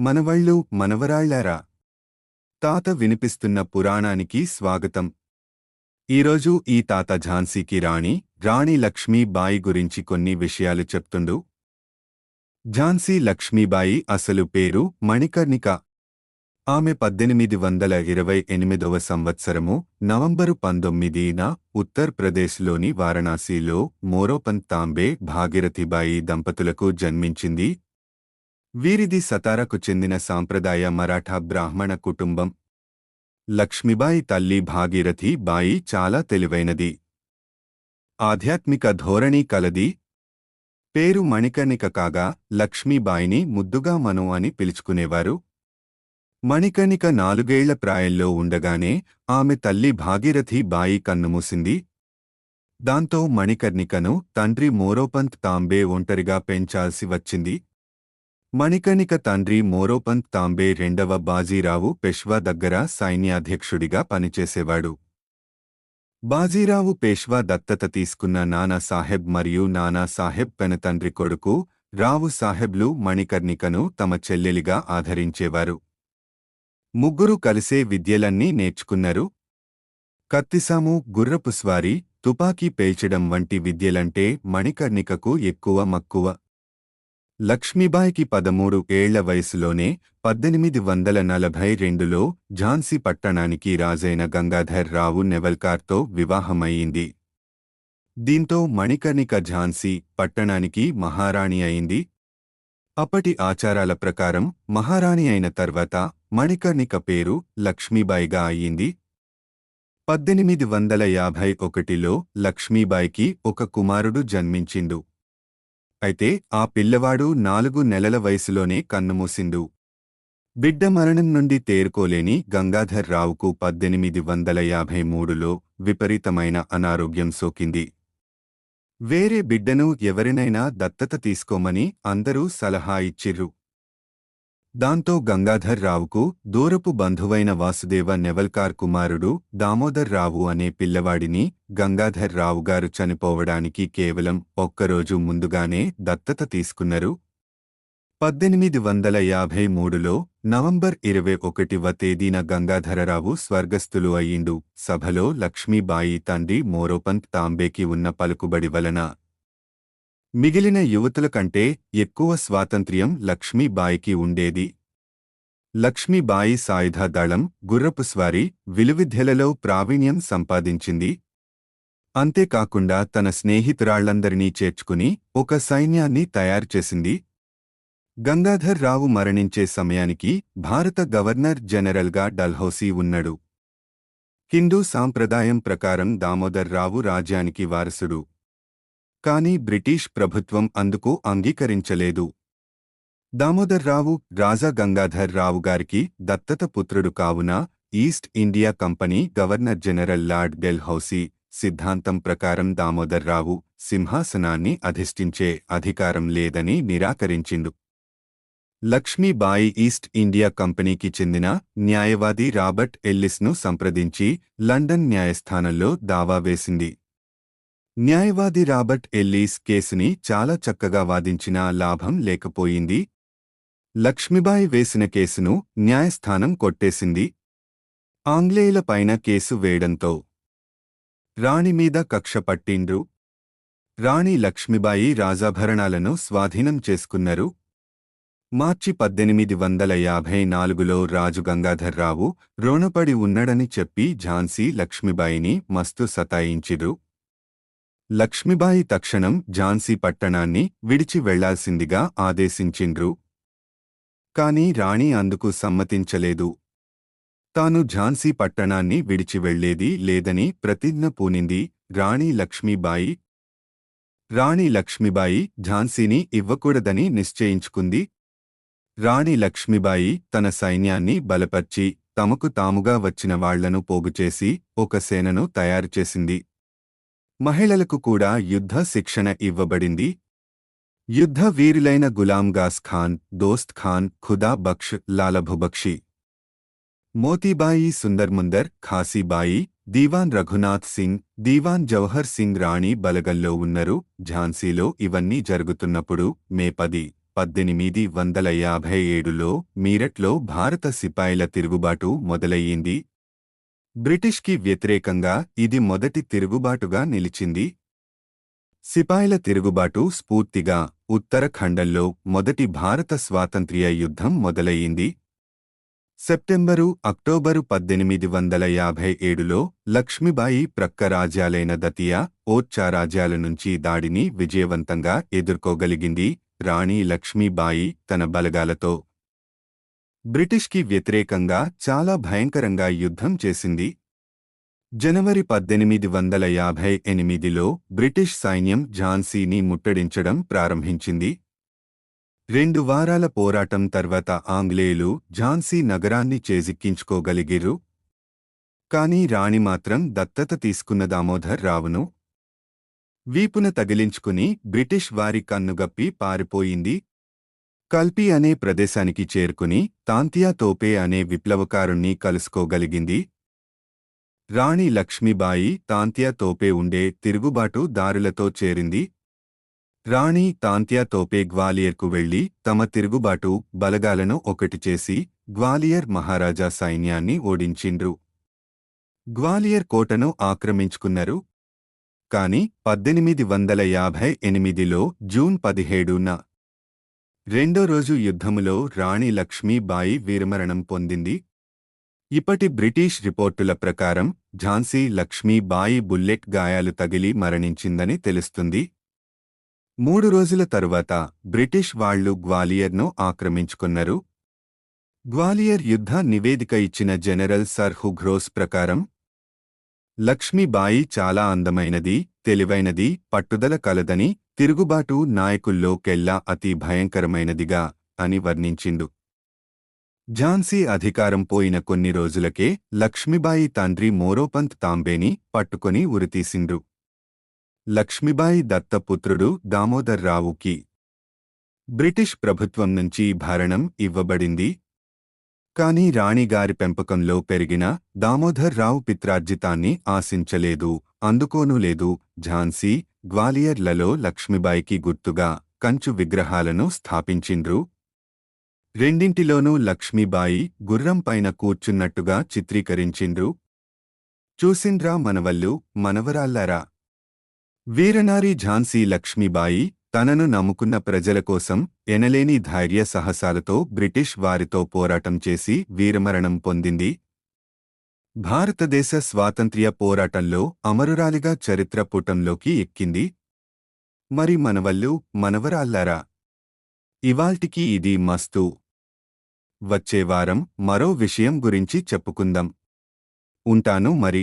మనవళ్ళు మనవరాళ్ళారా? తాత వినిపిస్తున్న పురాణానికి స్వాగతం. ఈరోజు ఈ తాత ఝాన్సీకి రాణి రాణి లక్ష్మీబాయి గురించి కొన్ని విషయాలు చెప్తుండు. ఝాన్సీ లక్ష్మీబాయి అసలు పేరు మణికర్ణిక. ఆమె పద్దెనిమిది వందల ఇరవై ఎనిమిదవ సంవత్సరము నవంబరు పంతొమ్మిదిన ఉత్తర్ప్రదేశ్లోని వారణాసిలో మోరోపంత్ తాంబే భాగీరథిబాయి దంపతులకు జన్మించింది వీరిది సతారకు చెందిన సాంప్రదాయ మరాఠా బ్రాహ్మణ కుటుంబం. లక్ష్మీబాయి తల్లి భాగీరథి బాయి చాలా తెలివైనది. ఆధ్యాత్మిక ధోరణి కలది. పేరు మణికర్ణిక కాగా లక్ష్మీబాయిని ముద్దుగా మను అని పిలుచుకునేవారు. మణికర్ణిక నాలుగేళ్ళ ప్రాయంలో ఉండగానే ఆమె తల్లి భాగీరథి బాయి కన్నుమూసింది. దాంతో మణికర్ణికను తండ్రి మోరోపంత్ తాంబే ఒంటరిగా పెంచాల్సి వచ్చింది. మణికర్ణిక తండ్రి మోరోపంత్ తాంబే రెండవ బాజీరావు పెష్వా దగ్గర సైన్యాధ్యక్షుడిగా పనిచేసేవాడు. బాజీరావు పేష్వా దత్తత తీసుకున్న నానా సాహెబ్ మరియు నానా సాహెబ్ పెనతండ్రి కొడుకు రావు సాహెబ్లు మణికర్ణికను తమ చెల్లెలిగా ఆదరించేవారు. ముగ్గురు కలిసే విద్యలన్నీ నేర్చుకున్నారు. కత్తిసాము గుర్రపుస్వారీ తుపాకీ పేల్చడం వంటి విద్యలంటే మణికర్ణికకు ఎక్కువ మక్కువ. లక్ష్మీబాయికి పదమూడు ఏళ్ళ వయసులోనే పద్దెనిమిది వందల నలభై రెండులో ఝాన్సీ పట్టణానికి రాజైన గంగాధర్ రావు నెవల్కార్తో వివాహమయ్యింది దీంతో మణికర్ణిక ఝాన్సీ పట్టణానికి మహారాణి అయింది. అప్పటి ఆచారాల ప్రకారం మహారాణి అయిన తర్వాత మణికర్ణిక పేరు లక్ష్మీబాయిగా అయ్యింది. పద్దెనిమిది వందల యాభై ఒకటిలో లక్ష్మీబాయికి ఒక కుమారుడు జన్మించిండు. అయితే ఆ పిల్లవాడు నాలుగు నెలల వయసులోనే కన్నుమూసిండు. బిడ్డ మరణం నుండి తేరుకోలేని గంగాధర్ రావుకు పద్దెనిమిది వందల యాభై మూడులో విపరీతమైన అనారోగ్యం సోకింది. వేరే బిడ్డను ఎవరినైనా దత్తత తీసుకోమని అందరూ సలహా ఇచ్చిర్రు. దాంతో గంగాధర్ రావుకు దూరపు బంధువైన వాసుదేవ నెవల్కార్ కుమారుడు దామోదర్ రావు అనే పిల్లవాడిని గంగాధర్ రావు గారు చనిపోవడానికి కేవలం ఒక్కరోజు ముందుగానే దత్తత తీసుకున్నారు. పద్దెనిమిది వందల యాభై మూడులో నవంబర్ ఇరవై ఒకటివ తేదీన గంగాధరరావు స్వర్గస్థులు అయ్యిండు. సభలో లక్ష్మీబాయి తండ్రి మోరోపంత్ తాంబేకి ఉన్న పలుకుబడి వలన మిగిలిన యువతుల కంటే ఎక్కువ స్వాతంత్ర్యం లక్ష్మీబాయికి ఉండేది. లక్ష్మీబాయి సాయుధ దళం గుర్రపు స్వారీ విలువిద్యలలో ప్రావీణ్యం సంపాదించింది. అంతేకాకుండా తన స్నేహితురాళ్ళందరినీ చేర్చుకుని ఒక సైన్యాన్ని తయారుచేసింది గంగాధర్ రావు మరణించే సమయానికి భారత గవర్నర్ జనరల్గా డల్హౌసీ ఉన్నాడు. హిందూ సాంప్రదాయం ప్రకారం దామోదర్ రావు రాజ్యానికి వారసుడు. కాని బ్రిటిష్ ప్రభుత్వం అందుకు అంగీకరించలేదు. దామోదర్ రావు రాజా గంగాధర్ రావు గారికి దత్తత పుత్రుడు కావున East India company governor general lord Dalhousie సిద్ధాంతం ప్రకారం దామోదర్ రావు సింహాసనాన్ని అధిష్ఠించే అధికారం లేదని నిరాకరించిండు. లక్ష్మీబాయి ఈస్ట్ ఇండియా కంపెనీకి చెందిన న్యాయవాది రాబర్ట్ ఎల్లిస్ను సంప్రదించి లండన్ న్యాయస్థానంలో దావా వేసింది. న్యాయవాది రాబర్ట్ ఎల్లీస్ కేసుని చాలా చక్కగా వాదించినా లాభం లేకపోయింది. లక్ష్మీబాయి వేసిన కేసును న్యాయస్థానం కొట్టేసింది. ఆంగ్లేయుల పైన కేసు వేయడంతో రాణి మీద కక్ష పట్టిండ్రు. రాణి లక్ష్మీబాయి రాజాభరణాలను స్వాధీనం చేసుకున్నారు. మార్చి పద్దెనిమిది వందల యాభై నాలుగులో రాజు గంగాధర్రావు రుణపడి ఉన్నడని చెప్పి ఝాన్సీ లక్ష్మీబాయిని మస్తు సతాయించిరు లక్ష్మీబాయి తక్షణం ఝాన్సీ పట్టణాన్ని విడిచి వెళ్ళాల్సిందిగా ఆదేశించిండ్రు. కాని రాణి అందుకు సమ్మతించలేదు. తాను ఝాన్సీ పట్టణాన్ని విడిచి వెళ్ళేది లేదని ప్రతిజ్ఞ పూనింది రాణి లక్ష్మీబాయి. రాణి లక్ష్మీబాయి ఝాన్సీని ఇవ్వకూడదని నిశ్చయించుకుంది. రాణి లక్ష్మీబాయి తన సైన్యాన్ని బలపర్చి తమకు తాముగా వచ్చిన వాళ్ళను పోగుచేసి ఒక సేనను తయారుచేసింది. మహిళలకు కూడా యుద్ధ శిక్షణ ఇవ్వబడింది. యుద్ధ వీరులైన గులాంగాస్ ఖాన్ దోస్త్ ఖాన్ ఖుదా బక్ష్ లాలభుబక్షి మోతీబాయి సుందర్ముందర్ ఖాసీబాయి దీవాన్ రఘునాథ్ సింగ్ దీవాన్ జవహర్ సింగ్ రాణి బలగల్లో ఉన్నారు ఝాన్సీలో ఇవన్నీ జరుగుతున్నప్పుడు మే పది పద్దెనిమిది వందల యాభై ఏడులో మీరట్లో భారత సిపాయిల తిరుగుబాటు మొదలయ్యింది. బ్రిటిష్కి వ్యతిరేకంగా ఇది మొదటి తిరుగుబాటుగా నిలిచింది. సిపాయిల తిరుగుబాటు స్ఫూర్తిగా ఉత్తరఖండంలో మొదటి భారత స్వాతంత్ర్య యుద్ధం మొదలయ్యింది. సెప్టెంబరు అక్టోబరు పద్దెనిమిది వందల యాభై ఏడులో లక్ష్మీబాయి ప్రక్క రాజ్యాలైన దతియా ఓర్చా రాజ్యాల నుంచి దాడిని విజయవంతంగా ఎదుర్కోగలిగింది. రాణి లక్ష్మీబాయి తన బలగాలతో బ్రిటిష్కి వ్యతిరేకంగా చాలా భయంకరంగా యుద్ధం చేసింది. జనవరి పద్దెనిమిది వందల యాభై ఎనిమిదిలో బ్రిటిష్ సైన్యం ఝాన్సీని ముట్టడించడం ప్రారంభించింది. రెండు వారాల పోరాటం తర్వాత ఆంగ్లేయులు ఝాన్సీ నగరాన్ని చేజిక్కించుకోగలిగిరు కాని రాణి మాత్రం దత్తత తీసుకున్న దామోదర్ రావును. వీపున తగిలించుకుని బ్రిటిష్ వారి కన్నుగప్పి పారిపోయింది. కల్పి అనే ప్రదేశానికి చేరుకుని తాంతియా తోపే అనే విప్లవకారుణ్ణి కలుసుకోగలిగింది. రాణి లక్ష్మీబాయి తాంత్యా తోపే ఉండే తిరుగుబాటు దారులతో చేరింది. రాణి తాంత్యా తోపే గ్వాలియర్కు వెళ్ళి తమ తిరుగుబాటు బలగాలను ఒకటి చేసి గ్వాలియర్ మహారాజా సైన్యాన్ని ఓడించిండ్రు. గ్వాలియర్ కోటను ఆక్రమించుకున్నారు. కాని పద్దెనిమిది వందల యాభై ఎనిమిదిలో జూన్ పదిహేడున రెండో రోజు యుద్ధములో రాణి లక్ష్మీబాయి వీరమరణం పొందింది. ఇప్పటి బ్రిటిష్ రిపోర్టుల ప్రకారం ఝాన్సీ లక్ష్మీబాయి బుల్లెట్ గాయాలు తగిలి మరణించిందని తెలుస్తుంది. మూడు రోజుల తరువాత బ్రిటిష్ వాళ్ళు గ్వాలియర్ను ఆక్రమించుకున్నారు. గ్వాలియర్ యుద్ధ నివేదిక ఇచ్చిన జనరల్ సర్ హుగ్రోస్ ప్రకారం లక్ష్మీబాయి చాలా అందమైనది తెలివైనది పట్టుదల కలదని తిరుగుబాటు నాయకుల్లోకెల్లా అతి భయంకరమైనదిగా అని వర్ణించిండు. ఝాన్సీ అధికారం పోయిన కొన్ని రోజులకే లక్ష్మీబాయి తండ్రి మోరోపంత్ తాంబేని పట్టుకొని ఉరితీసిండ్రు లక్ష్మీబాయి దత్తపుత్రుడు దామోదర్రావుకి బ్రిటిష్ ప్రభుత్వం నుంచి భరణం ఇవ్వబడింది. కాని రాణిగారి పెంపకంలో పెరిగిన దామోదర్రావు పిత్రార్జితాన్ని ఆశించలేదు అందుకోనూ లేదు ఝాన్సీ గ్వాలియర్లలో లక్ష్మీబాయికి గుర్తుగా కంచు విగ్రహాలను స్థాపించిండ్రు. రెండింటిలోనూ లక్ష్మీబాయి గుర్రం పైన కూర్చున్నట్టుగా చిత్రీకరించిండ్రు. చూసిండ్రా మనవల్లు మనవరాల్లారా వీరనారి ఝాన్సీ లక్ష్మీబాయి తనను నమ్ముకున్న ప్రజల కోసం ఎనలేని ధైర్య సాహసాలతో బ్రిటిష్ వారితో పోరాటం చేసి వీరమరణం పొందింది. భారతదేశ స్వాతంత్ర్య పోరాటంలో అమరురాలిగా చరిత్ర పుటంలోకి ఎక్కింది. మరి మనవల్లు మనవరాల్లారా ఇవాల్టికి ఇది మస్తు. వచ్చేవారం మరో విషయం గురించి చెప్పుకుందాం. ఉంటాను మరి.